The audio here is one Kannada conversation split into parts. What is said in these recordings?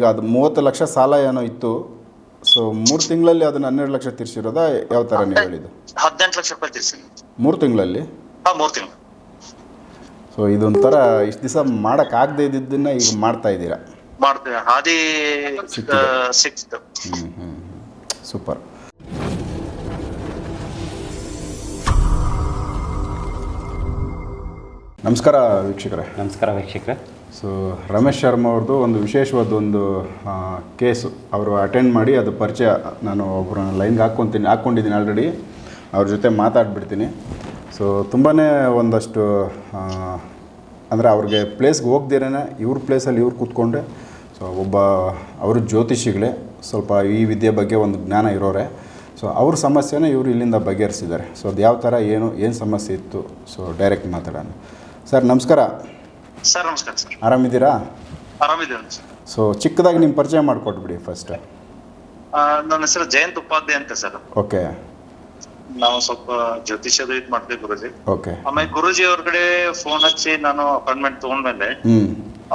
ಈಗ ಅದು ಮೂವತ್ತು ಲಕ್ಷ ಸಾಲ ಏನೋ ಇತ್ತು. ಸೊ ಮೂರು ತಿಂಗಳಲ್ಲಿ ಅದನ್ನ ಹನ್ನೆರಡು ಲಕ್ಷ ತೀರ್ಸಿರೋದ ಯಾವ ತರ ನೀವು ಹೇಳಿದ್ದು? ಹದಿನೆಂಟು ಲಕ್ಷ ರೂಪಾಯಿ ತೀರ್ಸಿ. ಮೂರು ತಿಂಗಳಲ್ಲಿ? ಹಾ ಮೂರ್ ತಿಂಗಳು. ಸೊ ಇದೊಂಥರ ಇಷ್ಟು ದಿವಸ ಮಾಡೋಕ್ಕಾಗದೇ ಇದ್ದಿದ್ದನ್ನ ಈಗ ಮಾಡ್ತಾ ಇದ್ದೀರಾ? ಮಾಡ್ತೀವಿ. ಹಾದಿ ಸಿಕ್ಕಿದೆ. ಹ್ಮ್ ಹ್ಮ್ ಹ್ಞೂ ಸೂಪರ್ ನಮಸ್ಕಾರ ವೀಕ್ಷಕರೇ. ನಮಸ್ಕಾರ ವೀಕ್ಷಕರೇ. ಸೊ ರಮೇಶ್ ಶರ್ಮಾ ಅವ್ರದ್ದು ಒಂದು ವಿಶೇಷವಾದ ಒಂದು ಕೇಸು. ಅವರು ಅಟೆಂಡ್ ಮಾಡಿ ಅದು ಪರಿಚಯ ನಾನು ಒಬ್ಬರನ್ನ ಲೈನ್ಗೆ ಹಾಕ್ಕೊತೀನಿ ಹಾಕ್ಕೊಂಡಿದ್ದೀನಿ ಆಲ್ರೆಡಿ ಅವ್ರ ಜೊತೆ ಮಾತಾಡ್ಬಿಡ್ತೀನಿ. ಸೊ ತುಂಬಾ ಒಂದಷ್ಟು ಅಂದರೆ ಅವ್ರಿಗೆ ಪ್ಲೇಸ್ಗೆ ಹೋಗ್ದಿರೇ ಇವ್ರ ಪ್ಲೇಸಲ್ಲಿ ಇವ್ರು ಕೂತ್ಕೊಂಡೆ ಸೊ ಒಬ್ಬ ಅವರು ಜ್ಯೋತಿಷಿಗಳೇ ಸ್ವಲ್ಪ ಈ ವಿದ್ಯೆ ಬಗ್ಗೆ ಒಂದು ಜ್ಞಾನ ಇರೋರೆ. ಸೊ ಅವ್ರ ಸಮಸ್ಯೆನ ಇವರು ಇಲ್ಲಿಂದ ಬಗೆಹರಿಸಿದ್ದಾರೆ. ಸೊ ಅದು ಯಾವ ಥರ ಏನು ಏನು ಸಮಸ್ಯೆ ಇತ್ತು? ಸೊ ಡೈರೆಕ್ಟ್ ಮಾತಾಡೋಣ. ಸರ್ ನಮಸ್ಕಾರ. ಸರ್ ನಮಸ್ಕಾರ ಸರ್. ಆರಾಮಿದ್ದೀರಾ? ಆರಾಮಿದ್ದೇನೆ ಸರ್. ಸೊ ಚಿಕ್ಕದಾಗಿ ನಿಮ್ಮ ಪರಿಚಯ ಮಾಡಿಕೊಟ್ಬಿಡಿ ಫಸ್ಟ್ ಆ, ನನ್ನ ಹೆಸರು ಜಯಂತ್ ಉಪಾಧ್ಯಾಯ ಅಂತ ಸರ್. ಓಕೆ. ನಾವು ಸ್ವಲ್ಪ ಜ್ಯೋತಿಷ್ಯದ ಇದು ಮಾಡ್ತೀವಿ ಗುರುಜಿ. ಓಕೆ. ಆಮೇಲೆ ಗುರುಜಿ ಅವ್ರಗಡೆ ಫೋನ್ ಹಚ್ಚಿ ನಾನು ಅಪಾಯಿಂಟ್ಮೆಂಟ್ ತಗೊಂಡ್ಮೇಲೆ ಹ್ಞೂ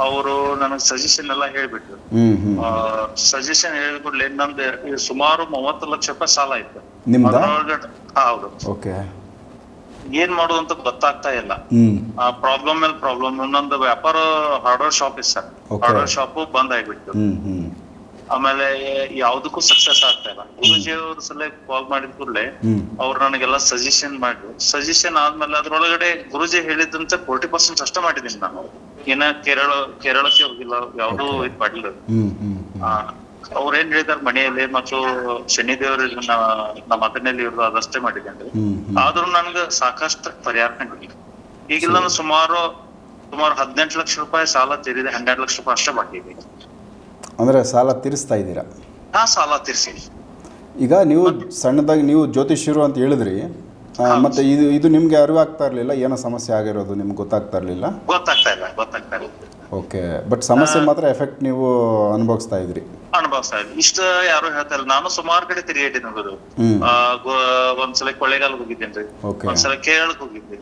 ಅವರು ನನಗೆ ಸಜೆಷನ್ ಎಲ್ಲ ಹೇಳ್ಬಿಟ್ರು. ಹ್ಞೂ ಹ್ಞೂ ಸಜೆಷನ್ ಹೇಳಿದ್ಬಿಡ್ಲಿ ನಂದು ಈ ಸುಮಾರು ಮೂವತ್ತು ಲಕ್ಷ ರೂಪಾಯಿ ಸಾಲ ಇತ್ತು ನಿಮ್ದಾ? ಅದ್ರೊಳಗಡೆ- ಹಾ, ಹೌದು. ಓಕೆ. ಏನ್ ಮಾಡೋದು ಅಂತ ಗೊತ್ತಾಗ್ತಾ ಇಲ್ಲ. ಆ ಪ್ರಾಬ್ಲಮ್ ಮೇಲೆ ಪ್ರಾಬ್ಲಮ್ ನಂದು ವ್ಯಾಪಾರ ಹಾರ್ಡ್ವೇರ್ ಶಾಪ್ ಇದೆ ಸರ್. ಹಾರ್ಡ್ವೇರ್ ಶಾಪ್ ಬಂದ್ ಆಗ್ಬಿಟ್ಟು ಆಮೇಲೆ ಯಾವ್ದಕ್ಕೂ ಸಕ್ಸಸ್ ಆಗ್ತಾ ಇಲ್ಲ. ಗುರುಜಿ ಅವ್ರ ಸಲ ಕಾಲ್ ಮಾಡಿದ ಕೂಡಲೇ ಅವ್ರು ನನಗೆಲ್ಲ ಸಜೆಷನ್ ಮಾಡಿದ್ರು. ಸಜೆಷನ್ ಆದ್ಮೇಲೆ ಅದ್ರೊಳಗಡೆ ಗುರುಜಿ ಹೇಳಿದಂತೆ ಫೋರ್ಟಿ ಪರ್ಸೆಂಟ್ ಅಷ್ಟೇ ಮಾಡಿದೀನಿ ನಾನು. ಏನ ಕೇರಳ ಕೇರಳಕ್ಕೆ ಹೋಗಿಲ್ಲ. ಯಾವ್ದು ಇದ್ ಮಾಡಿಲ್ಲ ಅವ್ರ್ ಏನ್ ಹೇಳಿದಾರೆ ಮನೆಯಲ್ಲಿ ಮತ್ತು ಶನಿ ದೇವರು ನಮ್ಮ ಮತನಲ್ಲಿ ಇರೋದು ಅದಷ್ಟೇ ಮಾಡಿದ್ದೇನೆ ಆದ್ರೂ ನನ್ಗೆ ಸಾಕಷ್ಟು ಪರಿಹಾರ ಕಂಡಿಲ್ಲ ಈಗಿಲ್ಲ ಸುಮಾರು ಸುಮಾರು ಹದಿನೆಂಟು ಲಕ್ಷ ರೂಪಾಯಿ ಸಾಲ ತೀರಿದೆ ಹನ್ನೆರಡು ಲಕ್ಷ ರೂಪಾಯಿ ಅಷ್ಟೇ ಬಾಕಿ ಇದೆ. ಅಂದ್ರೆ ಸಾಲ ತೀರಿಸ್ತಾ ಇದ್ದೀರಾ? ಹಾ ಸಾಲ ತೀರಿಸಿ ಈಗ ನೀವು ಸಣ್ಣದಾಗಿ ನೀವು ಜ್ಯೋತಿಷ್ಯರು ಅಂತ ಹೇಳಿದ್ರಿ. ಮತ್ತೆ ಇದು ಇದು ನಿಮಗೆ ಅರಿವಾಗ್ತಾ ಇರಲಿಲ್ಲ? ಏನೋ ಸಮಸ್ಯೆ ಆಗಿರೋದು ನಿಮ್ಗೆ ಗೊತ್ತಾಗ್ತಾ ಇರಲಿಲ್ಲ? ಗೊತ್ತಾಗ್ತಾ ಇಲ್ಲ ಗೊತ್ತಾಗ್ತಾ ಇಲ್ಲ. ಓಕೆ ಬಟ್ ಸಮಸ್ಯೆ ಮಾತ್ರ ಎಫೆಕ್ಟ್ ನೀವು ಅನುಭವಿಸ್ತಾ ಇದ್ರಿ. ಅನುಭವಿಸ್ತಾ ಇದೆ ಇಷ್ಟ ಯಾರು ಹೇಳ್ತಾರೆ ಇಲ್ಲ. ನಾನು ಸುಮಾರು ಕಡೆ ತಿರುಗಾಡಿದ್ದೀನಿ ಹೋಗೋದು ಒಂದ್ಸಲ ಕೊಳ್ಳೇಗಾಲ ಹೋಗಿದ್ದೇನ್ರಿ. ಒಂದ್ಸಲ ಕೇರಳಕ್ ಹೋಗಿದ್ದೆ.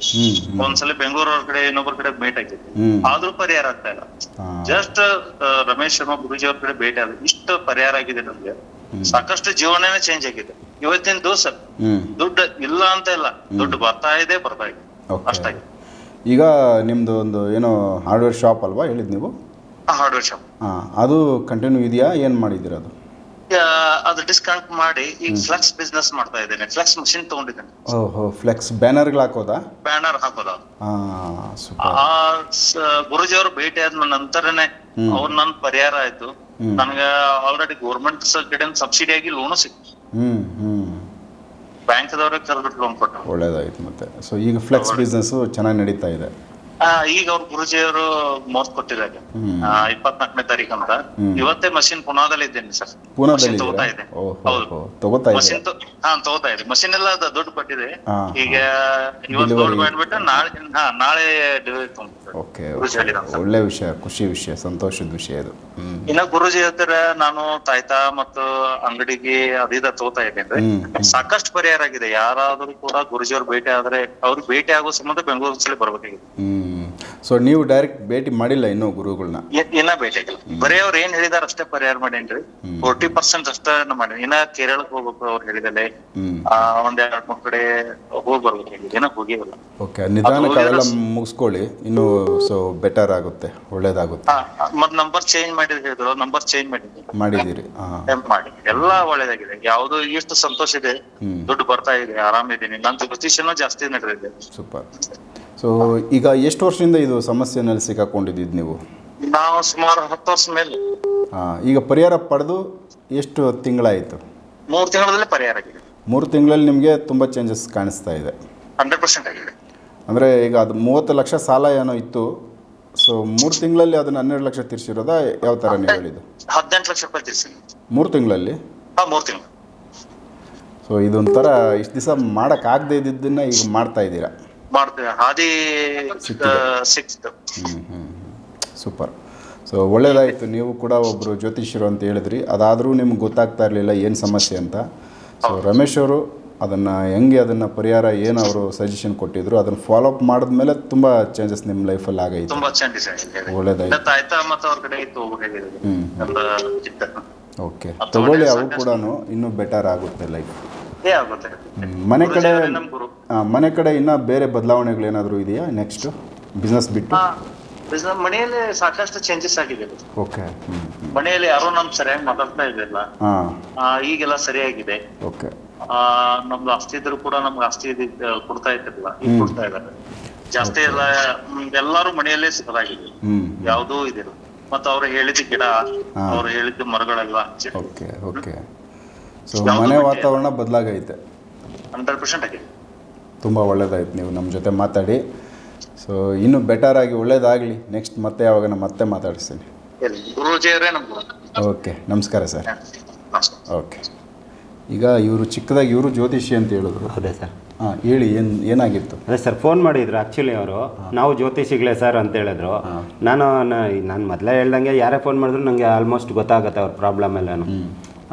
ಒಂದ್ಸಲ ಬೆಂಗಳೂರು ಕಡೆ ಇನ್ನೊಬ್ಬರ ಕಡೆ ಭೇಟಿ ಆಗಿದ್ದೆ. ಆದ್ರೂ ಪರಿಹಾರ ಆಗ್ತಾ ಇಲ್ಲ. ಜಸ್ಟ್ ರಮೇಶ್ ಶರ್ಮಾ ಗುರುಜಿ ಅವ್ರ ಕಡೆ ಭೇಟಿ ಆದ್ರೆ ಇಷ್ಟ ಪರಿಹಾರ ಆಗಿದೆ ನಮ್ಗೆ. ಸಾಕಷ್ಟು ಜೀವನನೇ ಚೇಂಜ್ ಆಗಿದೆ. ಇವತ್ತಿನ ದೋಸ ದುಡ್ಡು ಇಲ್ಲ ಅಂತ ಇಲ್ಲ. ದುಡ್ಡು ಬರ್ತಾ ಇದೆ ಬರ್ತಾ ಇದೆ. ಅಷ್ಟಾಗಿ ಈಗ ನಿಮ್ದು ಒಂದು ಏನೋ ಹಾರ್ಡ್ವೇರ್ ಶಾಪ್ ಅಲ್ವಾ ಹೇಳಿದ್ ನೀವು? ಹಾರ್ಡ್ವೇರ್ ಶಾಪ್ ಹಾಂ ಅದು ಕಂಟಿನ್ಯೂ ಇದೆಯಾ? ಏನು ಮಾಡಿದ್ದೀರಾ ಅದು? ಅದು ಡಿಸ್ಕೌಂಟ್ ಮಾಡಿ ಈಗ ಫ್ಲೆಕ್ಸ್ ಬಿಸ್ನೆಸ್ ಮಾಡ್ತಾ ಇದ್ದೇನೆ. ಫ್ಲೆಕ್ಸ್ ಮಷಿನ್ ತಗೊಂಡಿದ್ದೇನೆ. ಓಹೋ ಫ್ಲೆಕ್ಸ್ ಬ್ಯಾನರ್ಗಳು ಹಾಕೋದಾ? ಬ್ಯಾನರ್ ಹಾಕೋದು ಹಾಂ ಸೂಪರ್ ಆ ಗುರುಜಿ ಅವರು ಭೇಟಿ ಆದ ನಂತರನೇ ಅವ್ರ ನನ್ ಪರಿಹಾರ ಆಯ್ತು. ನನಗೆ ಆಲ್ರೆಡಿ ಗೌರ್ಮೆಂಟ್ ಕಡೆ ಸಬ್ಸಿಡಿ ಆಗಿ ಲೋನು ಸಿಕ್ತು. ಹ್ಞೂ ಹ್ಞೂ ಬ್ಯಾಂಕ್ ದವರಿಗೆ ಕರೆದ್ಬಿಟ್ಟು ಲೋನ್ ಕೊಟ್ಟು ಒಳ್ಳೇದಾಯ್ತು ಮತ್ತೆ. ಸೊ ಈಗ ಫ್ಲೆಕ್ಸ್ ಬಿಸ್ನೆಸ್ಸು ಚೆನ್ನಾಗಿ ನಡೀತಾ ಇದೆ. ಈಗ ಅವ್ರ ಗುರುಜಿಯವರು ಮೋತ್ ಕೊಟ್ಟಿದ್ದಾರೆ. ಇಪ್ಪತ್ನಾಲ್ಕನೇ ತಾರೀಕು ಅಂತ. ಇವತ್ತೇ ಮಷಿನ್ ಪುನಾದಲ್ಲಿ ಇದ್ದೇನೆ ಸರ್. ಮಷಿನ್ ತಗೋತಾ ಇದೆ ಹೌದು. ಮಷಿನ್ ಹಾ ತಗೋತಾ ಇದೆ ಮಷಿನ್ ಎಲ್ಲ ಅದು ದುಡ್ಡು ಕೊಟ್ಟಿದೆ ಈಗ ಇವತ್ತು. ಗೋಲ್ಡ್ ಮಾಡ್ಬಿಟ್ಟು ನಾಳೆ ಹಾ ನಾಳೆ ಡೆಲಿವರಿ ತಗೊಂಡ್ಬಿಟ್ಟು. ಒಳ್ಳೆ ವಿಷಯ ಖುಷಿ ವಿಷಯ ಸಂತೋಷದ ವಿಷಯ ಇದು ಇನ್ನ ಗುರುಜಿ ಹೇಳ್ತಾರೆ ನಾನು ತಾಯ್ತಾ ಮತ್ತು ಅಂಗಡಿಗೆ ಅದಿದ ತಗೋತಾ ಇದ್ದೇನೆ. ಸಾಕಷ್ಟು ಪರಿಹಾರ ಆಗಿದೆ. ಯಾರಾದ್ರೂ ಕೂಡ ಗುರುಜಿ ಅವ್ರು ಭೇಟಿ ಆದ್ರೆ ಅವ್ರು ಭೇಟಿ ಆಗೋ ಸಂಬಂಧ ಬೆಂಗಳೂರು ಬರ್ಬೇಕಾಗಿದೆ. ಸೊ ನೀವು ಡೈರೆಕ್ಟ್ ಭೇಟಿ ಮಾಡಿಲ್ಲ ಇನ್ನೂ ಗುರುಗಳನ್ನ? ಇನ್ನ ಭೇಟಿ ಆಗಿಲ್ಲ. ಬರೀ ಅವ್ರು ಏನ್ ಹೇಳಿದಾರ ಅಷ್ಟೇ ಪರಿಹಾರ ಮಾಡೇನ್ರಿ ಫೋರ್ಟಿ ಪರ್ಸೆಂಟ್ ಅಷ್ಟೇ ಮಾಡಿ. ಇನ್ನ ಕೇರಳಕ್ಕೆ ಹೋಗ್ಬೇಕು ಅವ್ರು ಹೇಳಿದಲೆ ಒಂದ್ ಎರಡ್ ಮೂರ್ ಕಡೆ ಹೋಗಿ ಇನ್ನ ಹೋಗಿಲ್ಲ ಓಕೆ ನಿಧಾನಕ್ಕೆ ಅವೆಲ್ಲ ಮುಗಿಸ್ಕೊಳ್ಳಿ. ಇನ್ನು ಸೊ ಬೆಟರ್ ಆಗುತ್ತೆ. ಒಳ್ಳೇದಾಗುತ್ತೆ. ಮತ್ ನಂಬರ್ ಚೇಂಜ್ ಮಾಡಿದ್ರು ಹೇಳಿದ್ರು. ನಂಬರ್ ಚೇಂಜ್ ಮಾಡಿದ್ವಿ. ಮಾಡಿದಿರಿ ಮಾಡಿ. ಎಲ್ಲಾ ಒಳ್ಳೇದಾಗಿದೆ. ಯಾವುದು ಇಷ್ಟು ಸಂತೋಷ ಇದೆ. ದುಡ್ಡು ಬರ್ತಾ ಇದೆ. ಆರಾಮಿದ್ದೀನಿ. ನನ್ನ ಜ್ಯೋತಿಷ್ಯನೂ ಜಾಸ್ತಿ ನಡೆದಿದೆ. ಸೂಪರ್ ಸೊ ಈಗ ಎಷ್ಟು ವರ್ಷದಿಂದ ಇದು ಸಮಸ್ಯೆನಲ್ಲಿ ಸಿಕ್ಕಾಕೊಂಡಿದ್ದು ನೀವು? ನಾವು ಸುಮಾರು ಹತ್ತು ವರ್ಷ ಮೇಲೆ. ಹಾಂ ಈಗ ಪರಿಹಾರ ಪಡೆದು ಎಷ್ಟು ತಿಂಗಳಾಯಿತು? ಮೂರು ತಿಂಗಳಲ್ಲಿ ಪರಿಹಾರ ಆಗಿದೆ. ಮೂರು ತಿಂಗಳಲ್ಲಿ ನಿಮಗೆ ತುಂಬ ಚೇಂಜಸ್ ಕಾಣಿಸ್ತಾ ಇದೆ. ಹಂಡ್ರೆಡ್ ಪರ್ಸೆಂಟ್ ಆಗಿದೆ. ಅಂದರೆ ಈಗ ಅದು ಮೂವತ್ತು ಲಕ್ಷ ಸಾಲ ಏನೋ ಇತ್ತು. ಸೊ ಮೂರು ತಿಂಗಳಲ್ಲಿ ಅದನ್ನ ಹನ್ನೆರಡು ಲಕ್ಷ ತೀರ್ಸಿರೋದಾ ಯಾವ ಥರ ನೀವು ಹೇಳಿದ್ದು? ಹದಿನೆಂಟು ಲಕ್ಷ ರೂಪಾಯಿ ತೀರ್ಸಿ ಮೂರು ತಿಂಗಳಲ್ಲಿ? ಹಾ ಮೂರ್ ತಿಂಗಳು. ಸೊ ಇದೊಂಥರ ಇಷ್ಟು ದಿವಸ ಮಾಡೋಕ್ಕಾಗದೇ ಇದ್ದಿದ್ದನ್ನು ಈಗ ಮಾಡ್ತಾ ಇದ್ದೀರಾ? ಮಾಡ್ತೇವೆ. ಹಾದಿ ಹ್ಞೂ ಸೂಪರ್. ಸೊ ಒಳ್ಳೇದಾಯಿತು. ನೀವು ಕೂಡ ಒಬ್ಬರು ಜ್ಯೋತಿಷ್ಯರು ಅಂತ ಹೇಳಿದ್ರಿ. ಅದಾದರೂ ನಿಮ್ಗೆ ಗೊತ್ತಾಗ್ತಾ ಇರಲಿಲ್ಲ ಏನು ಸಮಸ್ಯೆ ಅಂತ. ಸೊ ರಮೇಶ್ ಅವರು ಅದನ್ನು ಹೆಂಗೆ ಅದನ್ನು ಪರಿಹಾರ ಏನು ಅವರು ಸಜೆಷನ್ ಕೊಟ್ಟಿದ್ರು ಅದನ್ನು ಫಾಲೋ ಅಪ್ ಮಾಡಿದ್ಮೇಲೆ ತುಂಬ ಚೇಂಜಸ್ ನಿಮ್ಮ ಲೈಫಲ್ಲಿ ಆಗೈತೆ. ತುಂಬ ಚೇಂಜಸ್ ಆಗಿದೆ. ಒಳ್ಳೇದಾಯ್ತು. ತಾಯ್ತಾ ಮತ್ತು ಅವ್ರ ಕಡೆ ಇತ್ತು ಓಕೆ ತಗೊಳ್ಳಿ ಅವು ಕೂಡ ಇನ್ನೂ ಬೆಟರ್ ಆಗುತ್ತೆ ಲೈಫ್ ಏ ಆಗುತ್ತೆ. ಮನೆ ಕಡೆ ಗುರುಜಿ ನಮ್ ಗುರು ಮನೆ ಕಡೆ ಇನ್ನ ಬೇರೆ ಬದಲಾವಣೆಗಳು ಏನಾದರೂ ಇದೆಯಾ ನೆಕ್ಸ್ಟ್ ಬಿಸ್ನೆಸ್ ಬಿಟ್ಟು? ಬಿಸ್ನೆಸ್ ಮನೆಯಲ್ಲಿ ಸಾಕಷ್ಟು ಚೇಂಜಸ್ ಆಗಿದೆ. ಓಕೆ ಮನೆಯಲ್ಲಿ ಯಾರೋ ನಮ್ ಸರಿಯಾಗಿ ಮಾತಾಡ್ತಾ ಇದ್ದಿಲ್ಲ ಹಾಂ. ಆ, ಈಗೆಲ್ಲ ಸರಿಯಾಗಿದೆ. ಓಕೆ ಆ ನಮ್ದು ಆಸ್ತಿ ಇದ್ರು ಕೂಡ ನಮ್ಗೆ ಆಸ್ತಿ ಇದ್ದಿದ್- ಕೊಡ್ತಾ ಇದ್ದಿಲ್ಲ ಈಗ ಕೊಡ್ತಾ ಇದ್ದಾರೆ. ಜಾಸ್ತಿ ಎಲ್ಲ ಮ್, ಎಲ್ಲಾರು ಮನೆಯಲ್ಲೇ ಸಿಗಲಾಗಿದೆ. ಹ್ಞೂ ಯಾವುದೂ ಇದಿಲ್ಲ. ಮತ್ತ ಅವ್ರು ಹೇಳಿದ ಗಿಡ ಅವ್ರು ಹೇಳಿದ ಮರಗಳೆಲ್ಲ ಓಕೆ ಓಕೆ ಸೊ ಮನೆ ವಾತಾವರಣ ಬದಲಾಗೈತೆ. ಹಂಡ್ರೆಡ್ ಪರ್ಸೆಂಟ್ ಆಗಿದೆ ತುಂಬ ಒಳ್ಳೇದಾಯ್ತು ನೀವು ನಮ್ಮ ಜೊತೆ ಮಾತಾಡಿ. ಸೊ ಇನ್ನೂ ಬೆಟರ್ ಆಗಿ ಒಳ್ಳೇದಾಗಲಿ. ನೆಕ್ಸ್ಟ್ ಮತ್ತೆ ಯಾವಾಗ ಮತ್ತೆ ಮಾತಾಡಿಸ್ತೀನಿ. ಗುರುಜಿಯವರೇ ಓಕೆ ನಮಸ್ಕಾರ ಸರ್. ಓಕೆ ಈಗ ಇವರು ಚಿಕ್ಕದಾಗಿ ಇವರು ಜ್ಯೋತಿಷಿ ಅಂತ ಹೇಳಿದ್ರು. ಅದೇ ಸರ್. ಹಾಂ ಹೇಳಿ ಏನು ಏನಾಗಿತ್ತು? ಅದೇ ಸರ್ ಫೋನ್ ಮಾಡಿದ್ರು ಆ್ಯಕ್ಚುಲಿ ಅವರು. ನಾವು ಜ್ಯೋತಿಷಿಗಳೇ ಸರ್ ಅಂತ ಹೇಳಿದ್ರು. ನಾನು ನಾನು ಮೊದಲೇ ಹೇಳ್ದಂಗೆ ಯಾರೇ ಫೋನ್ ಮಾಡಿದ್ರು ನನಗೆ ಆಲ್ಮೋಸ್ಟ್ ಗೊತ್ತಾಗುತ್ತೆ ಅವ್ರ ಪ್ರಾಬ್ಲಮ್ ಎಲ್ಲನೂ.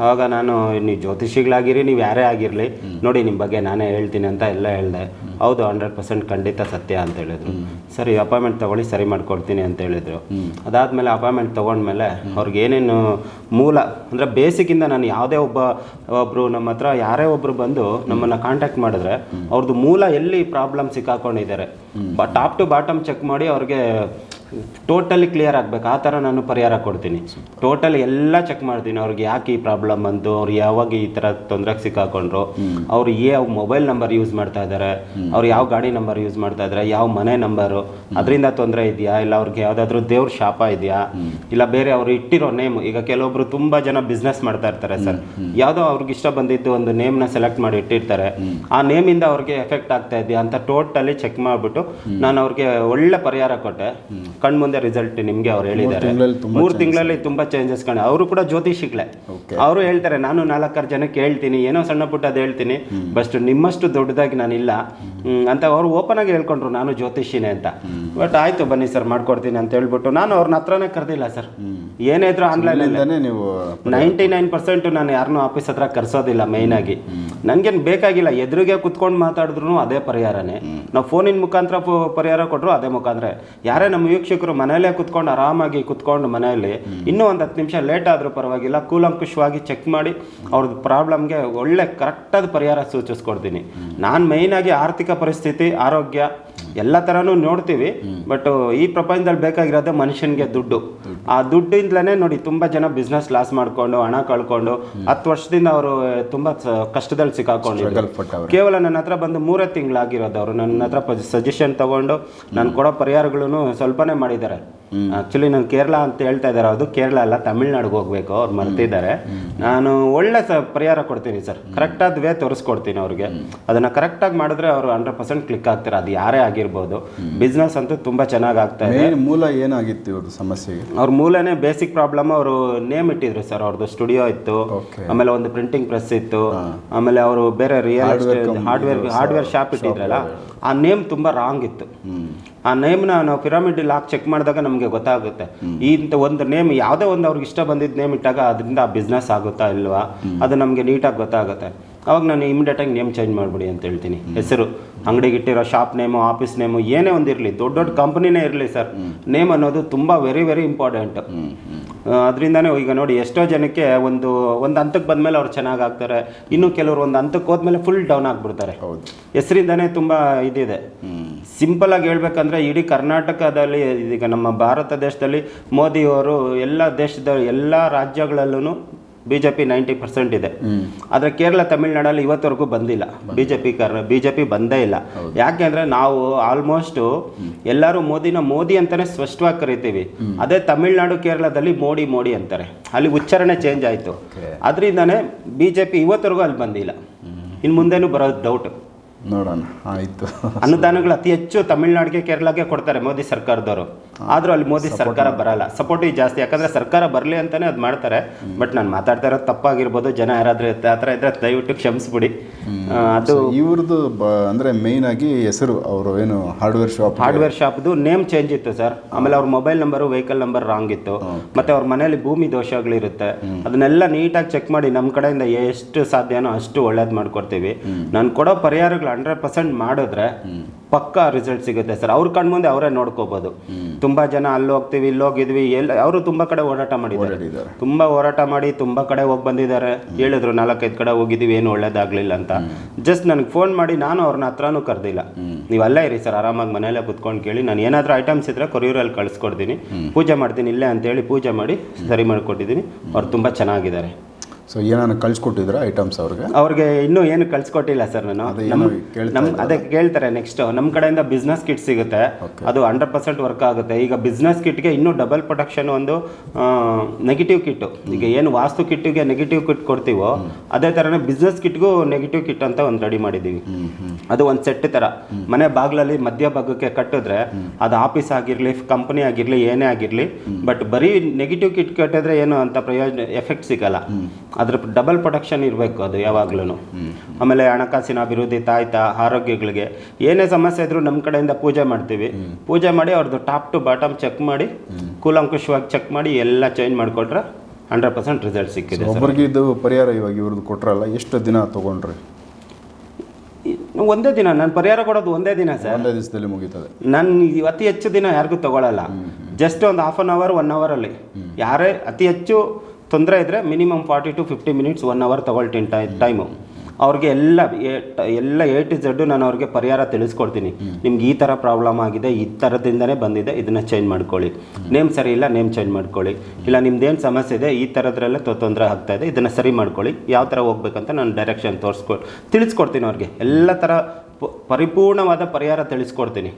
ಆವಾಗ ನಾನು ನೀವು ಜ್ಯೋತಿಷಿಗಳಾಗಿರಿ ನೀವು ಯಾರೇ ಆಗಿರಲಿ ನೋಡಿ ನಿಮ್ಮ ಬಗ್ಗೆ ನಾನೇ ಹೇಳ್ತೀನಿ ಅಂತ ಎಲ್ಲ ಹೇಳಿದೆ. ಹೌದು ಹಂಡ್ರೆಡ್ ಪರ್ಸೆಂಟ್ ಖಂಡಿತ ಸತ್ಯ ಅಂತ ಹೇಳಿದ್ರು. ಸರಿ ಅಪಾಯಿಂಟ್ಮೆಂಟ್ ತೊಗೊಳ್ಳಿ ಸರಿ ಮಾಡ್ಕೊಡ್ತೀನಿ ಅಂತ ಹೇಳಿದ್ರು. ಅದಾದಮೇಲೆ ಅಪಾಯಿಂಟ್ಮೆಂಟ್ ತೊಗೊಂಡ್ಮೇಲೆ ಅವ್ರಿಗೆ ಏನೇನು ಮೂಲ ಅಂದರೆ ಬೇಸಿಕ್ಕಿಂದ ನಾನು ಯಾವುದೇ ಒಬ್ಬ ಒಬ್ಬರು ನಮ್ಮ ಹತ್ರ ಯಾರೇ ಒಬ್ಬರು ಬಂದು ನಮ್ಮನ್ನು ಕಾಂಟ್ಯಾಕ್ಟ್ ಮಾಡಿದ್ರೆ ಅವ್ರದ್ದು ಮೂಲ ಎಲ್ಲಿ ಪ್ರಾಬ್ಲಮ್ ಸಿಕ್ಕಾಕೊಂಡಿದ್ದಾರೆ. ಟಾಪ್ ಟು ಬಾಟಮ್ ಚೆಕ್ ಮಾಡಿ ಅವ್ರಿಗೆ ಟೋಟಲಿ ಕ್ಲಿಯರ್ ಆಗಬೇಕು. ಆ ಥರ ನಾನು ಪರಿಹಾರ ಕೊಡ್ತೀನಿ. ಟೋಟಲ್ ಎಲ್ಲ ಚೆಕ್ ಮಾಡ್ತೀನಿ. ಅವ್ರಿಗೆ ಯಾಕೆ ಈ ಪ್ರಾಬ್ಲಮ್ ಬಂತು? ಅವ್ರು ಯಾವಾಗ ಈ ಥರ ತೊಂದರೆಗೆ ಸಿಕ್ಕಾಕೊಂಡ್ರು? ಅವ್ರು ಯಾವ ಮೊಬೈಲ್ ನಂಬರ್ ಯೂಸ್ ಮಾಡ್ತಾ ಇದ್ದಾರೆ ಅವ್ರು ಯಾವ ಗಾಡಿ ನಂಬರ್ ಯೂಸ್ ಮಾಡ್ತಾ ಇದ್ದಾರೆ ಯಾವ ಮನೆ ನಂಬರು ಅದರಿಂದ ತೊಂದರೆ ಇದೆಯಾ? ಇಲ್ಲ ಅವ್ರಿಗೆ ಯಾವುದಾದ್ರೂ ದೇವ್ರ ಶಾಪ ಇದೆಯಾ? ಇಲ್ಲ ಬೇರೆ ಅವ್ರು ಇಟ್ಟಿರೋ ನೇಮ್ ಈಗ ಕೆಲವೊಬ್ರು ತುಂಬಾ ಜನ ಬಿಸ್ನೆಸ್ ಮಾಡ್ತಾ ಇರ್ತಾರೆ ಸರ್. ಯಾವುದೋ ಅವ್ರಿಗೆ ಇಷ್ಟ ಬಂದಿದ್ದು ಒಂದು ನೇಮ್ನ ಸೆಲೆಕ್ಟ್ ಮಾಡಿ ಇಟ್ಟಿರ್ತಾರೆ. ಆ ನೇಮಿಂದ ಅವ್ರಿಗೆ ಎಫೆಕ್ಟ್ ಆಗ್ತಾ ಇದೆಯಾ ಅಂತ ಟೋಟಲಿ ಚೆಕ್ ಮಾಡಿಬಿಟ್ಟು ನಾನು ಅವ್ರಿಗೆ ಒಳ್ಳೆ ಪರಿಹಾರ ಕೊಟ್ಟೆ. ಕಣ್ ಮುಂದೆ ರಿಸಲ್ಟ್ ನಿಮಗೆ ಅವ್ರು ಹೇಳಿದ್ದಾರೆ. ಮೂರು ತಿಂಗಳಲ್ಲಿ ತುಂಬಾ ಚೇಂಜಸ್ ಕಾಣ. ಅವರು ಕೂಡ ಜ್ಯೋತಿಷಿಗಳೇ ಅವರು ಹೇಳ್ತಾರೆ ನಾನು ನಾಲ್ಕಾರು ಜನಕ್ಕೆ ಹೇಳ್ತೀನಿ ಏನೋ ಸಣ್ಣ ಪುಟ್ಟದ್ದು ಹೇಳ್ತೀನಿ ಬಸ್ಟ್ ನಿಮ್ಮಷ್ಟು ದೊಡ್ಡದಾಗಿ ನಾನಿಲ್ಲ. ಅಂತ ಅವ್ರು ಓಪನ್ ಆಗಿ ಹೇಳ್ಕೊಂಡ್ರು ನಾನು ಜ್ಯೋತಿಷಿನೇ ಅಂತ. ಬಟ್ ಆಯ್ತು ಬನ್ನಿ ಸರ್ ಮಾಡ್ಕೊಡ್ತೀನಿ ಅಂತ ಹೇಳ್ಬಿಟ್ಟು ನಾನು ಅವ್ರನ್ನ ಹತ್ರನೇ ಕರೆದಿಲ್ಲ ಸರ್. ಏನೇ ಇದ್ರೂ ಆನ್ಲೈನ್ ನೀವು ನೈಂಟಿ ನೈನ್ ಪರ್ಸೆಂಟ್ ನಾನು ಯಾರನ್ನೂ ಆಫೀಸ್ ಹತ್ರ ಕರ್ಸೋದಿಲ್ಲ ಮೈನ್ ಆಗಿ. ನನ್ಗೇನು ಬೇಕಾಗಿಲ್ಲ ಎದುರಿಗೆ ಕುತ್ಕೊಂಡು ಮಾತಾಡಿದ್ರು ಅದೇ ಪರಿಹಾರನೇ. ನಾವು ಫೋನಿನ ಮುಖಾಂತರ ಪರಿಹಾರ ಕೊಟ್ಟರು ಅದೇ ಮುಖಾಂತರ. ಯಾರೇ ನಮ್ಮ ವೀಕ್ಷಕರು ಮನೆಯಲ್ಲೇ ಕುತ್ಕೊಂಡು ಆರಾಮಾಗಿ ಕುತ್ಕೊಂಡು ಮನೆಯಲ್ಲಿ ಇನ್ನೂ ಒಂದು ಹತ್ತು ನಿಮಿಷ ಲೇಟ್ ಆದರೂ ಪರವಾಗಿಲ್ಲ ಕೂಲಂಕುಷವಾಗಿ ಚೆಕ್ ಮಾಡಿ ಅವ್ರದ್ದು ಪ್ರಾಬ್ಲಮ್ಗೆ ಒಳ್ಳೆ ಕರೆಕ್ಟಾದ ಪರಿಹಾರ ಸೂಚಿಸ್ಕೊಡ್ತೀನಿ. ನಾನು ಮೇಯ್ನಾಗಿ ಆರ್ಥಿಕ ಪರಿಸ್ಥಿತಿ ಆರೋಗ್ಯ ಎಲ್ಲ ಥರನೂ ನೋಡ್ತೀವಿ ಬಟ್ ಈ ಪ್ರಪಂಚದಲ್ಲಿ ಬೇಕಾಗಿರೋದೇ ಮನುಷ್ಯನಿಗೆ ದುಡ್ಡು. ಆ ದುಡ್ಡಿಂದಲೇ ನೋಡಿ ತುಂಬಾ ಜನ ಬಿಸ್ನೆಸ್ ಲಾಸ್ ಮಾಡ್ಕೊಂಡು ಹಣ ಕಳ್ಕೊಂಡು ಹತ್ತು ವರ್ಷದಿಂದ ಅವರು ತುಂಬಾ ಕಷ್ಟದಲ್ಲಿ ಸಿಕ್ಕಾಕೊಂಡಿದ್ರು. ಸ್ಟ್ರಗಲ್ ಕೇವಲ ನನ್ನ ಹತ್ರ ಬಂದು ಮೂರೇ ತಿಂಗಳಾಗಿರೋದು ಅವರು. ನನ್ನ ಹತ್ರ ಸಜೆಷನ್ ತಗೊಂಡು ನಾನು ಕೊಡೋ ಪರಿಹಾರಗಳನ್ನು ಸ್ವಲ್ಪನೇ ಮಾಡಿದ್ದಾರೆ. ಆಕ್ಚುಲಿ ನಾನು ಕೇರಳ ಅಂತ ಹೇಳ್ತಾ ಇದ್ದಾರೆ. ಅದು ಕೇರಳ ಅಲ್ಲ ತಮಿಳ್ನಾಡಿಗೆ ಹೋಗ್ಬೇಕು ಅವ್ರು ಮರ್ತಿದ್ದಾರೆ. ನಾನು ಒಳ್ಳೆ ಸ ಪರಿಹಾರ ಕೊಡ್ತೀನಿ ಸರ್. ಕರೆಕ್ಟಾದ ವೇ ತೋರಿಸ್ಕೊಡ್ತೀನಿ ಅವ್ರಿಗೆ. ಅದನ್ನ ಕರೆಕ್ಟಾಗಿ ಮಾಡಿದ್ರೆ ಅವರು ಹಂಡ್ರೆಡ್ ಪರ್ಸೆಂಟ್ ಕ್ಲಿಕ್ ಆಗ್ತಾರೆ. ಅದು ಯಾರೇ ಆಗಿರ್ಬೋದು. ಬಿಸ್ನೆಸ್ ಅಂತೂ ತುಂಬ ಚೆನ್ನಾಗಿ ಆಗ್ತಾ ಇದೆ. ಮೇನ್ ಮೂಲ ಏನಾಗಿತ್ತು ಇವ್ರದ್ದು ಸಮಸ್ಯೆಗೆ? ಅವ್ರ ಮೂಲನೇ ಬೇಸಿಕ್ ಪ್ರಾಬ್ಲಮ್ ಅವರು ನೇಮ್ ಇಟ್ಟಿದ್ರು ಸರ್ ಅವ್ರದ್ದು ಸ್ಟುಡಿಯೋ ಇತ್ತು. ಆಮೇಲೆ ಒಂದು ಪ್ರಿಂಟಿಂಗ್ ಪ್ರೆಸ್ ಇತ್ತು. ಆಮೇಲೆ ಅವರು ಬೇರೆ real estate hardware hardware shop ಇಟ್ಟಿದ್ರಲ್ಲ. ಆ ನೇಮ್ ತುಂಬಾ ರಾಂಗ್ ಇತ್ತು. ಆ ನೇಮ್ನ ನಾವು ಪಿರಾಮಿಡ್ ಲಾಕ್ ಚೆಕ್ ಮಾಡಿದಾಗ ನಮಗೆ ಗೊತ್ತಾಗುತ್ತೆ. ಈ ಇಂಥ ಒಂದು ನೇಮ್ ಯಾವುದೇ ಒಂದು ಅವ್ರಿಗೆ ಇಷ್ಟ ಬಂದಿದ್ದ ನೇಮ್ ಇಟ್ಟಾಗ ಅದರಿಂದ ಆ ಬಿಸ್ನೆಸ್ ಆಗುತ್ತಾ ಇಲ್ವಾ? ಅದು ನಮಗೆ ನೀಟಾಗಿ ಗೊತ್ತಾಗುತ್ತೆ. ಅವಾಗ ನಾನು ಇಮಿಡಿಯೇಟಾಗಿ ನೇಮ್ ಚೇಂಜ್ ಮಾಡಿಬಿಡಿ ಅಂತ ಹೇಳ್ತೀನಿ. ಹೆಸರು ಅಂಗಡಿಗೆ ಇಟ್ಟಿರೋ ಶಾಪ್ ನೇಮು ಆಫೀಸ್ ನೇಮು ಏನೇ ಒಂದು ಇರಲಿ ದೊಡ್ಡ ದೊಡ್ಡ ಕಂಪ್ನಿನೇ ಇರಲಿ ಸರ್ ನೇಮ್ ಅನ್ನೋದು ತುಂಬ ವೆರಿ ವೆರಿ ಇಂಪಾರ್ಟೆಂಟ್ ಅದರಿಂದನೇ ಈಗ ನೋಡಿ ಎಷ್ಟೋ ಜನಕ್ಕೆ ಒಂದು ಒಂದು ಹಂತಕ್ಕೆ ಬಂದಮೇಲೆ ಅವ್ರು ಚೆನ್ನಾಗಿ ಆಗ್ತಾರೆ. ಇನ್ನು ಕೆಲವರು ಒಂದು ಹಂತಕ್ಕೆ ಹೋದ್ಮೇಲೆ ಫುಲ್ ಡೌನ್ ಆಗಿಬಿಡ್ತಾರೆ. ಹೌದು. ಹೆಸರಿಂದನೇ ತುಂಬ ಇದಿದೆ. ಸಿಂಪಲ್ ಆಗಿ ಹೇಳ್ಬೇಕಂದ್ರೆ ಇಡೀ ಕರ್ನಾಟಕದಲ್ಲಿ ಈಗ ನಮ್ಮ ಭಾರತ ದೇಶದಲ್ಲಿ ಮೋದಿಯವರು ಎಲ್ಲ ದೇಶದ ಎಲ್ಲ ರಾಜ್ಯಗಳಲ್ಲೂ B J P ninety percent ಇದೆ. ಆದರೆ ಕೇರಳ ತಮಿಳ್ನಾಡಲ್ಲಿ ಇವತ್ತವರೆಗೂ ಬಂದಿಲ್ಲ. ಬಿ ಜೆ ಪಿ ಕರ್ ಬಿ ಜೆ ಪಿ ಬಂದೇ ಇಲ್ಲ. ಯಾಕೆ ಅಂದರೆ ನಾವು ಆಲ್ಮೋಸ್ಟ್ ಎಲ್ಲರೂ ಮೋದಿನ ಮೋದಿ ಅಂತಾನೆ ಸ್ಪಷ್ಟವಾಗಿ ಕರಿತೀವಿ. ಅದೇ ತಮಿಳ್ನಾಡು ಕೇರಳದಲ್ಲಿ ಮೋಡಿ ಮೋಡಿ ಅಂತಾರೆ. ಅಲ್ಲಿ ಉಚ್ಚಾರಣೆ ಚೇಂಜ್ ಆಯಿತು. ಅದರಿಂದನೇ ಬಿ ಜೆ ಪಿ ಇವತ್ತವರೆಗೂ ಅಲ್ಲಿ ಬಂದಿಲ್ಲ. ಇನ್ನು ಮುಂದೆನೂ ಬರೋದು ಡೌಟ್ ನೋಡೋಣ. ಆಯಿತು. ಅನುದಾನಗಳು ಅತಿ ಹೆಚ್ಚು ತಮಿಳ್ನಾಡಿಗೆ ಕೇರಳಕ್ಕೆ ಕೊಡ್ತಾರೆ ಮೋದಿ ಸರ್ಕಾರದವರು. ಆದರೂ ಅಲ್ಲಿ ಮೋದಿ ಸರ್ಕಾರ ಬರಲ್ಲ. ಸಪೋರ್ಟಿವ್ ಜಾಸ್ತಿ. ಯಾಕಂದರೆ ಸರ್ಕಾರ ಬರಲಿ ಅಂತಲೇ ಅದು ಮಾಡ್ತಾರೆ. ಬಟ್ ನಾನು ಮಾತಾಡ್ತಾ ಇರೋದು ತಪ್ಪಾಗಿರ್ಬೋದು. ಜನ ಯಾರಾದರೂ ಆ ಥರ ಇದ್ರೆ ದಯವಿಟ್ಟು ಕ್ಷಮಿಸ್ಬಿಡಿ. ಅದು ಇವ್ರದ್ದು ಬ ಅಂದರೆ ಆಗಿ ಹೆಸರು ಅವರು ಏನು ಹಾರ್ಡ್ವೇರ್ ಶಾಪ್ ಹಾರ್ಡ್ವೇರ್ ಶಾಪ್ದು ನೇಮ್ ಚೇಂಜ್ ಇತ್ತು ಸರ್ ಆಮೇಲೆ ಅವ್ರ mobile number vehicle number wrong ಇತ್ತು. ಮತ್ತೆ ಅವ್ರ ಮನೆಯಲ್ಲಿ ಭೂಮಿ ದೋಷಗಳಿರುತ್ತೆ. ಅದನ್ನೆಲ್ಲ ನೀಟಾಗಿ ಚೆಕ್ ಮಾಡಿ ನಮ್ಮ ಕಡೆಯಿಂದ ಎಷ್ಟು ಸಾಧ್ಯನೋ ಅಷ್ಟು ಒಳ್ಳೇದು ಮಾಡ್ಕೊಡ್ತೀವಿ. ನಾನು ಕೊಡೋ ಪರಿಹಾರಗಳು ಹಂಡ್ರೆಡ್ ಪರ್ಸೆಂಟ್ ಮಾಡಿದ್ರೆ ಪಕ್ಕಾ ರಿಸಲ್ಟ್ ಸಿಗುತ್ತೆ ಸರ್ ಅವ್ರ ಕಣ್ಮುಂದೆ ಅವರೇ ನೋಡ್ಕೋಬೋದು. ತುಂಬಾ ಜನ ಅಲ್ಲಿ ಹೋಗ್ತೀವಿ ಇಲ್ಲಿ ಹೋಗಿದ್ವಿ. ಎಲ್ಲ ಅವರು ತುಂಬಾ ಕಡೆ ಹೋರಾಟ ಮಾಡಿದ್ದಾರೆ. ತುಂಬಾ ಹೋರಾಟ ಮಾಡಿ ತುಂಬಾ ಕಡೆ ಹೋಗಿ ಬಂದಿದ್ದಾರೆ. ಹೇಳಿದ್ರು ನಾಲ್ಕೈದು ಕಡೆ ಹೋಗಿದ್ದೀವಿ ಏನು ಒಳ್ಳೇದಾಗ್ಲಿಲ್ಲ ಅಂತ. ಜಸ್ಟ್ ನನಗೆ ಫೋನ್ ಮಾಡಿ ನಾನು ಅವ್ರನ್ನ ಹತ್ರನೂ ಕರೆದಿಲ್ಲ. ನೀವು ಅಲ್ಲೇ ಇರಿ ಸರ್ ಆರಾಮಾಗಿ ಮನೆಯಲ್ಲೇ ಕುತ್ಕೊಂಡು ಕೇಳಿ. ನಾನು ಏನಾದರೂ ಐಟಮ್ಸ್ ಇದ್ರೆ ಕೊರಿಯೂರಲ್ಲಿ ಕಳಿಸ್ಕೊಡ್ತೀನಿ. ಪೂಜೆ ಮಾಡ್ತೀನಿ ಇಲ್ಲೇ ಅಂತೇಳಿ ಪೂಜೆ ಮಾಡಿ ಸರಿ ಮಾಡಿಕೊಟ್ಟಿದ್ದೀನಿ. ಅವ್ರು ತುಂಬ ಚೆನ್ನಾಗಿದ್ದಾರೆ. ಸೊ ಏನಾನ ಕಳ್ಸಿಕೊಟ್ಟಿದ್ರ ಐಟಮ್ಸ್ ಅವ್ರಿಗೆ? ಅವ್ರಿಗೆ ಇನ್ನೂ ಏನು ಕಳ್ಸಿಕೊಟ್ಟಿಲ್ಲ ಸರ್ ನಾನು. ಅದೇ ನಮ್- ಏನೋ ಕೇಳ್ತಾ ನಮ್ ಅದೇ ಕೇಳ್ತಾರೆ ನೆಕ್ಸ್ಟ್ ನಮ್ಮ ಕಡೆಯಿಂದ ಬಿಸ್ನೆಸ್ ಕಿಟ್ ಸಿಗುತ್ತೆ. ಅದು ಹಂಡ್ರೆಡ್ ಪರ್ಸೆಂಟ್ ವರ್ಕ್ ಆಗುತ್ತೆ. ಈಗ ಬಿಸ್ನೆಸ್ ಕಿಟ್ಗೆ ಇನ್ನೂ ಡಬಲ್ ಪ್ರೊಟೆಕ್ಷನ್ ಒಂದು ನೆಗೆಟಿವ್ ಕಿಟ್ಟು ಈಗ ಏನು ವಾಸ್ತು ಕಿಟ್ಗೆ ನೆಗೆಟಿವ್ ಕಿಟ್ ಕೊಡ್ತೀವೋ ಅದೇ ಥರನೇ ಬಿಸ್ನೆಸ್ ಕಿಟ್ಗೂ ನೆಗೆಟಿವ್ ಕಿಟ್ ಅಂತ ಒಂದು ರೆಡಿ ಮಾಡಿದ್ದೀವಿ ಅದು ಒಂದು ಸೆಟ್ ಥರ ಮನೆ ಬಾಗಿಲಲ್ಲಿ ಮಧ್ಯ ಭಾಗಕ್ಕೆ ಕಟ್ಟಿದ್ರೆ ಅದು ಆಫೀಸ್ ಆಗಿರಲಿ ಕಂಪನಿ ಆಗಿರಲಿ ಏನೇ ಆಗಿರಲಿ ಬಟ್ ಬರೀ ನೆಗೆಟಿವ್ ಕಿಟ್ ಕಟ್ಟಿದ್ರೆ ಏನು ಅಂತ ಪ್ರಯೋಜನ ಎಫೆಕ್ಟ್ ಸಿಗಲ್ಲ. ಅದ್ರ ಡಬಲ್ ಪ್ರೊಡಕ್ಷನ್ ಇರಬೇಕು ಅದು ಯಾವಾಗ್ಲೂ ಆಮೇಲೆ ಹಣಕಾಸಿನ ಅಭಿವೃದ್ಧಿ ತಾಯ್ತ ಆರೋಗ್ಯಗಳಿಗೆ ಏನೇ ಸಮಸ್ಯೆ ಇದ್ರೂ ನಮ್ಮ ಕಡೆಯಿಂದ ಪೂಜೆ ಮಾಡ್ತೀವಿ. ಪೂಜೆ ಮಾಡಿ ಅವ್ರದ್ದು ಟಾಪ್ ಟು ಬಾಟಮ್ ಚೆಕ್ ಮಾಡಿ ಕೂಲಂಕುಷವಾಗಿ ಚೆಕ್ ಮಾಡಿ ಎಲ್ಲ ಚೇಂಜ್ ಮಾಡಿಕೊಟ್ರೆ ಹಂಡ್ರೆಡ್ ಪರ್ಸೆಂಟ್ ರಿಸಲ್ಟ್ ಸಿಕ್ಕಿದೆ ಒಬ್ಬರಿಗೆ ಇದು ಪರಿಹಾರ ಇವಾಗ ಇವ್ರದ್ದು ಕೊಟ್ರಲ್ಲ ಎಷ್ಟು ದಿನ ತೊಗೊಂಡ್ರಿ? ಒಂದೇ ದಿನ ನಾನು ಪರಿಹಾರ ಕೊಡೋದು ಒಂದೇ ದಿನ ಸರ್. ಒಂದೇ ದಿವಸದಲ್ಲಿ ಮುಗೀತದೆ. ನಾನು ಅತಿ ಹೆಚ್ಚು ದಿನ ಯಾರಿಗೂ ತಗೊಳ್ಳಲ್ಲ ಜಸ್ಟ್ ಒಂದು ಹಾಫ್ ಅನ್ ಅವರ್ ಒನ್ ಅವರಲ್ಲಿ ಯಾರೇ ಅತಿ ಹೆಚ್ಚು ತೊಂದರೆ ಇದ್ದರೆ minimum forty to fifty minutes one hour ತಗೊಳ್ತೀನಿ ಟೈ ಟೈಮು. ಅವ್ರಿಗೆ ಎಲ್ಲ ಎಲ್ಲ ಎ ಟು ಝಡ್ಡು ನಾನು ಅವ್ರಿಗೆ ಪರಿಹಾರ ತಿಳಿಸ್ಕೊಡ್ತೀನಿ. ನಿಮ್ಗೆ ಈ ಥರ ಪ್ರಾಬ್ಲಮ್ ಆಗಿದೆ, ಈ ಥರದಿಂದನೇ ಬಂದಿದೆ, ಇದನ್ನು ಚೇಂಜ್ ಮಾಡ್ಕೊಳ್ಳಿ. ನೇಮ್ ಸರಿ ಇಲ್ಲ, ನೇಮ್ ಚೇಂಜ್ ಮಾಡ್ಕೊಳ್ಳಿ. ಇಲ್ಲ ನಿಮ್ದೇನು ಸಮಸ್ಯೆ ಇದೆ, ಈ ಥರದ್ರಲ್ಲೇ ತೊಂದರೆ ಆಗ್ತಾ ಇದೆ, ಇದನ್ನು ಸರಿ ಮಾಡ್ಕೊಳ್ಳಿ. ಯಾವ ಥರ ಹೋಗ್ಬೇಕಂತ ನಾನು ಡೈರೆಕ್ಷನ್ ತೋರಿಸ್ಕೊ ತಿಳಿಸ್ಕೊಡ್ತೀನಿ ಅವ್ರಿಗೆ. ಎಲ್ಲ ಥರ ಪರಿಪೂರ್ಣವಾದ ಪರಿಹಾರ ತಿಳಿಸ್ಕೊಡ್ತೀನಿ.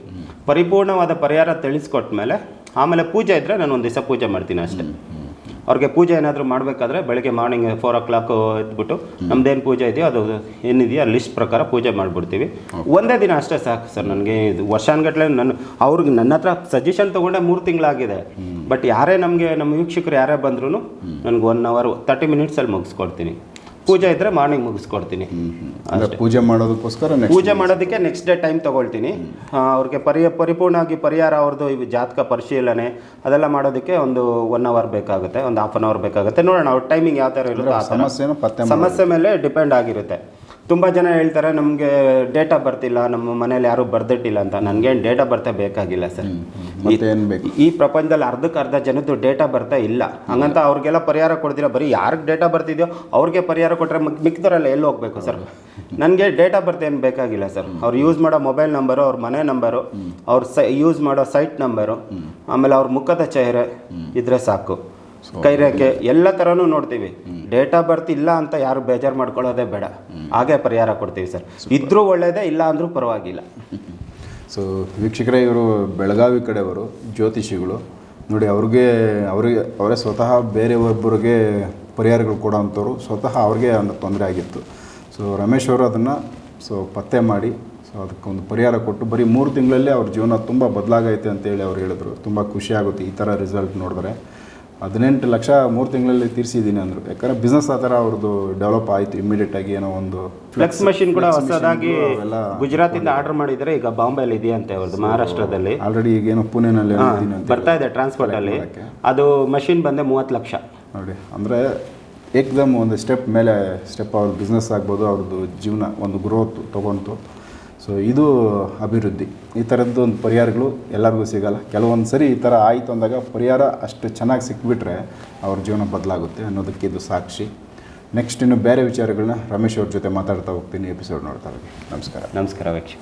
ಪರಿಪೂರ್ಣವಾದ ಪರಿಹಾರ ತಿಳಿಸ್ಕೊಟ್ಮೇಲೆ ಆಮೇಲೆ ಪೂಜೆ ಇದ್ದರೆ ನಾನು ಒಂದು ದಿವಸ ಪೂಜೆ ಮಾಡ್ತೀನಿ ಅಷ್ಟೇ. ಅವ್ರಿಗೆ ಪೂಜೆ ಏನಾದರೂ ಮಾಡಬೇಕಾದ್ರೆ ಬೆಳಗ್ಗೆ ಮಾರ್ನಿಂಗ್ ಫೋರ್ ಓ ಕ್ಲಾಕ್ ಎದ್ಬಿಟ್ಟು ನಮ್ದೇನು ಪೂಜೆ ಇದೆಯೋ ಅದು ಏನಿದೆಯೋ ಲಿಸ್ಟ್ ಪ್ರಕಾರ ಪೂಜೆ ಮಾಡಿಬಿಡ್ತೀವಿ. ಒಂದೇ ದಿನ ಅಷ್ಟೇ ಸಾಕು ಸರ್ ನನಗೆ. ಇದು ವರ್ಷಾನ್ಗಟ್ಲೆ ನನ್ನ ಅವ್ರಿಗೆ ನನ್ನ ಹತ್ರ ಸಜೆಷನ್ ತೊಗೊಂಡೆ ಮೂರು ತಿಂಗಳಾಗಿದೆ. ಬಟ್ ಯಾರೇ ನಮಗೆ ನಮ್ಮ ವೀಕ್ಷಕರು ಯಾರೇ ಬಂದ್ರೂ ನನಗೆ ಒನ್ ಅವರ್ ತರ್ಟಿ ಮಿನಿಟ್ಸಲ್ಲಿ ಮುಗಿಸ್ಕೊಡ್ತೀನಿ. ಪೂಜೆ ಇದ್ರೆ ಮಾರ್ನಿಂಗ್ ಮುಗಿಸ್ಕೊಡ್ತೀನಿ. ಅಂದ್ರೆ ಪೂಜೆ ಮಾಡೋದಕ್ಕೋಸ್ಕರ ಪೂಜೆ ಮಾಡೋದಕ್ಕೆ ನೆಕ್ಸ್ಟ್ ಡೇ ಟೈಮ್ ತಗೊಳ್ತೀನಿ. ಅವ್ರಿಗೆ ಪರಿ ಪರಿಪೂರ್ಣವಾಗಿ ಪರಿಹಾರ ಅವ್ರದ್ದು ಇವು ಜಾತಕ ಪರಿಶೀಲನೆ ಅದೆಲ್ಲ ಮಾಡೋದಕ್ಕೆ ಒಂದು ಒನ್ ಅವರ್ ಬೇಕಾಗುತ್ತೆ ಒಂದು ಹಾಫ್ ಅನ್ ಅವರ್ ಬೇಕಾಗುತ್ತೆ. ನೋಡೋಣ ಅವ್ರ ಟೈಮಿಂಗ್ ಯಾವ ಥರ ಇರುತ್ತೆ ಆ ಥರ ಸಮಸ್ಯೆ ಮೇಲೆ ಡಿಪೆಂಡ್ ಆಗಿರುತ್ತೆ. ತುಂಬ ಜನ ಹೇಳ್ತಾರೆ ನಮಗೆ ಡೇಟಾ ಬರ್ತಿಲ್ಲ ನಮ್ಮ ಮನೇಲಿ ಯಾರೂ ಬರ್ದಿಟ್ಟಿಲ್ಲ ಅಂತ. ನನಗೇನು ಡೇಟಾ ಬರ್ತಾ ಬೇಕಾಗಿಲ್ಲ ಸರ್. ಮತ್ತೆ ಏನು ಬೇಕು? ಈ ಪ್ರಪಂಚದಲ್ಲಿ ಅರ್ಧಕ್ಕೆ ಅರ್ಧ ಜನದ್ದು ಡೇಟಾ ಬರ್ತಾ ಇಲ್ಲ. ಹಂಗಂತ ಅವ್ರಿಗೆಲ್ಲ ಪರಿಹಾರ ಕೊಡ್ತೀರ ಬರೀ ಯಾರಿಗೆ ಡೇಟಾ ಬರ್ತಿದೆಯೋ ಅವ್ರಿಗೆ ಪರಿಹಾರ ಕೊಟ್ಟರೆ ಮಿಕ್ತಾರಲ್ಲ ಎಲ್ಲಿ ಹೋಗ್ಬೇಕು ಸರ್? ನನಗೆ ಡೇಟಾ ಬರ್ತ್ ಏನು ಬೇಕಾಗಿಲ್ಲ ಸರ್. ಅವ್ರು ಯೂಸ್ ಮಾಡೋ ಮೊಬೈಲ್ ನಂಬರು ಅವ್ರ ಮನೆ ನಂಬರು ಅವ್ರ ಸೈ ಯೂಸ್ ಮಾಡೋ ಸೈಟ್ ನಂಬರು ಆಮೇಲೆ ಅವ್ರ ಮುಖದ ಚಹರೆ ಇದ್ರೆ ಸಾಕು. ಕೈರೇಖೆ ಎಲ್ಲ ಥರನೂ ನೋಡ್ತೀವಿ. ಡೇಟಾ ಬರ್ತ್ ಇಲ್ಲ ಅಂತ ಯಾರು ಬೇಜಾರು ಮಾಡ್ಕೊಳ್ಳೋದೇ ಬೇಡ. ಹಾಗೆ ಪರಿಹಾರ ಕೊಡ್ತೀವಿ ಸರ್. ಇದ್ರೂ ಒಳ್ಳೆಯದೇ ಇಲ್ಲ ಅಂದರೂ ಪರವಾಗಿಲ್ಲ. ಸೊ ವೀಕ್ಷಕರೇ ಇವರು ಬೆಳಗಾವಿ ಕಡೆಯವರು ಜ್ಯೋತಿಷಿಗಳು. ನೋಡಿ ಅವ್ರಿಗೆ ಅವರಿಗೆ ಅವರೇ ಸ್ವತಃ ಬೇರೆ ಒಬ್ಬರಿಗೆ ಪರಿಹಾರಗಳು ಕೊಡೋಂಥವ್ರು ಸ್ವತಃ ಅವ್ರಿಗೆ ಒಂದು ತೊಂದರೆ ಆಗಿತ್ತು. ಸೊ ರಮೇಶ್ ಅವರು ಅದನ್ನು ಸೊ ಪತ್ತೆ ಮಾಡಿ ಸೊ ಅದಕ್ಕೊಂದು ಪರಿಹಾರ ಕೊಟ್ಟು ಬರೀ ಮೂರು ತಿಂಗಳಲ್ಲೇ ಅವ್ರ ಜೀವನ ತುಂಬ ಬದಲಾಗೈತೆ ಅಂತೇಳಿ ಅವ್ರು ಹೇಳಿದ್ರು. ತುಂಬ ಖುಷಿ ಆಗುತ್ತೆ ಈ ಥರ ರಿಸಲ್ಟ್ ನೋಡಿದ್ರೆ. ಹದಿನೆಂಟು ಲಕ್ಷ ಮೂರು ತಿಂಗಳಲ್ಲಿ ತೀರಿಸಿದ್ದೀನಿ ಅಂದರು. ಯಾಕಂದರೆ ಬಿಸ್ನೆಸ್ ಆ ಥರ ಅವ್ರದ್ದು ಡೆವಲಪ್ ಆಯಿತು ಇಮಿಡಿಯೇಟಾಗಿ ಏನೋ ಒಂದು ಫ್ಲೆಕ್ಸ್ ಮಷಿನ್ ಕೂಡ ಹೊಸದಾಗಿ ಗುಜರಾತಿಂದ ಆರ್ಡರ್ ಮಾಡಿದರೆ ಈಗ ಬಾಂಬೆಯಲ್ಲಿ ಇದೆಯಂತೆ ಅವ್ರದ್ದು ಮಹಾರಾಷ್ಟ್ರದಲ್ಲಿ. ಆಲ್ರೆಡಿ ಪುಣೆನಲ್ಲಿ ಹಾ, ಇದ್ದೀನಿ ಅಂತ ಬರ್ತಾ ಇದೆ ಟ್ರಾನ್ಸ್ಪೋರ್ಟ್ ಅಲ್ಲಿ. ಅದು ಮಷಿನ್ ಬಂದೆ ಮೂವತ್ತು ಲಕ್ಷ. ನೋಡಿ ಅಂದರೆ ಏಕ್ದಮ್ ಒಂದು ಸ್ಟೆಪ್ ಮೇಲೆ ಸ್ಟೆಪ್ ಅವ್ರ ಬಿಸ್ನೆಸ್ ಆಗ್ಬೋದು ಅವ್ರದ್ದು ಜೀವನ ಒಂದು ಗ್ರೋತ್ ತೊಗೊಂತು ಸೊ ಇದು ಅಭಿವೃದ್ಧಿ. ಈ ಥರದ್ದು ಒಂದು ಪರಿಹಾರಗಳು ಎಲ್ಲರಿಗೂ ಸಿಗಲ್ಲ. ಕೆಲವೊಂದು ಸರಿ ಈ ಥರ ಆಯಿತು ಅಂದಾಗ ಪರಿಹಾರ ಅಷ್ಟು ಚೆನ್ನಾಗಿ ಸಿಕ್ಬಿಟ್ರೆ ಅವ್ರ ಜೀವನ ಬದಲಾಗುತ್ತೆ ಅನ್ನೋದಕ್ಕೆ ಇದು ಸಾಕ್ಷಿ. ನೆಕ್ಸ್ಟ್ ಇನ್ನು ಬೇರೆ ವಿಚಾರಗಳನ್ನ ರಮೇಶ್ ಅವ್ರ ಜೊತೆ ಮಾತಾಡ್ತಾ ಹೋಗ್ತೀನಿ ಎಪಿಸೋಡ್ ನೋಡ್ತಾ ಹೋಗಿ ನಮಸ್ಕಾರ. ನಮಸ್ಕಾರ ವೀಕ್ಷಕ